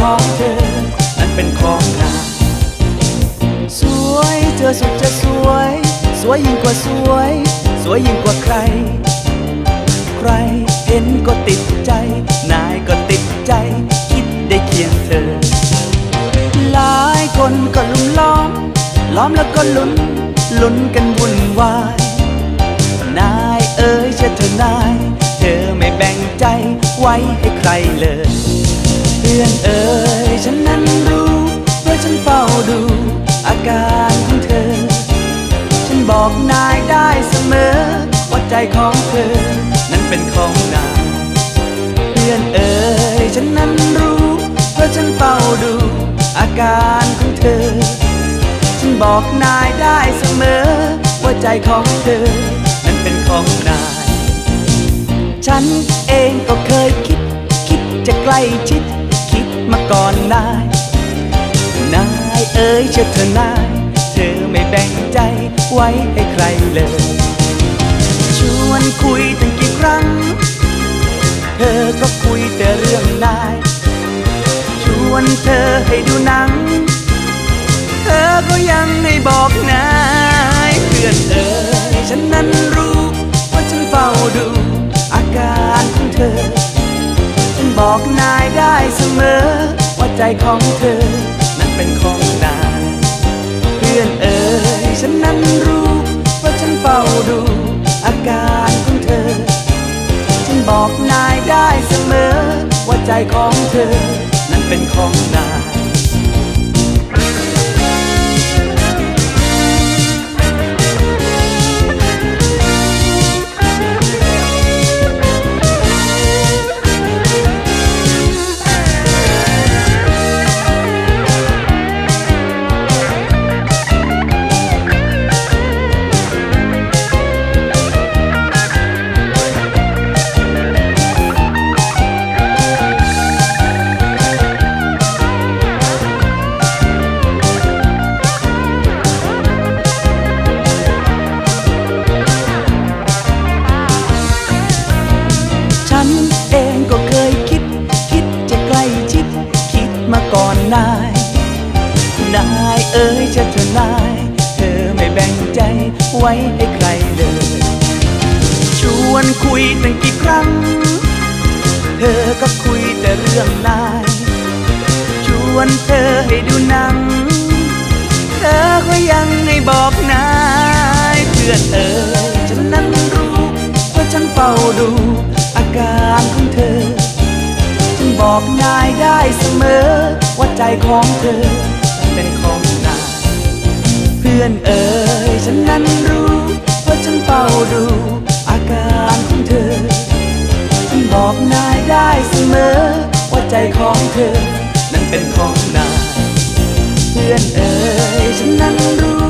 ของเธอ นั้นเป็นของข้าสวยเธอสุดจะสวย สวยยิ่งกว่าสวย สวยยิ่งกว่าใคร ใครเห็นก็ติดใจ นายก็ติดใจ คิดได้เคียงเธอ หลายคนก็ลุ้มล้อม ล้อมแล้วก็ลุ้น ลุ้นกันวุ่นวาย นายเอ๋ยเชื่อเธอนาย เธอไม่แบ่งใจไว้ให้ใครเลย อนเอ๋ยฉันนั้นรู้เพราะฉันเฝ้าดู อาการของเธอ ฉันบอกนายได้เสมอ ว่าใจของเธอ นั้นเป็นของนายเพื่อนเอ๋ยฉันนั้นรู้เพราะฉันเฝ้าดู อาการของเธอ ฉันบอกนายได้เสมอ ว่าใจของเธอ นั้นเป็นของนาย ฉันเองก็เคยคิด คิดจะใกล้ชิด มาก่อนนาย นายเอ๋ยเชื่อเธอนาย เธอไม่แบ่งใจไว้ให้ใครเลย ชวนคุยตั้งกี่ครั้ง เธอก็คุยแต่เรื่องนาย ชวนเธอให้ดูหนัง เธอก็ยังไม่บอกนาย เพื่อนเอ๋ยฉันนั้น บอกนายได้เสมอ ว่าใจของเธอ นั้นเป็นของนายเพื่อนเอ๋ยฉันนั้นรู้ว่าฉันเฝ้าดูอาการของเธอ ฉันบอกนายได้เสมอ ว่าใจของเธอ นั้นเป็นของนาย เอ๋ยเชื่อเธอนาย เธอไม่แบ่งใจไว้ให้ใครเลย ชวนคุยตั้งกี่ครั้ง เธอก็คุยแต่เรื่องนาย ชวนเธอให้ดูหนัง เธอก็ยังไม่บอกนายเพื่อนเอ๋ยฉันนั้นรู้ว่าฉันเฝ้าดูอาการของเธอ ฉันบอกนายได้เสมอว่าใจของเธอ พื่อนเอ๋ยฉันนั้นรู้ว่าฉันเฝ้าดูอาการของเธอฉันบอกนายได้เสมอ ว่าใจของเธอ นั้นเป็นของนายเพื่อนเอ๋ยฉันนั้นรู้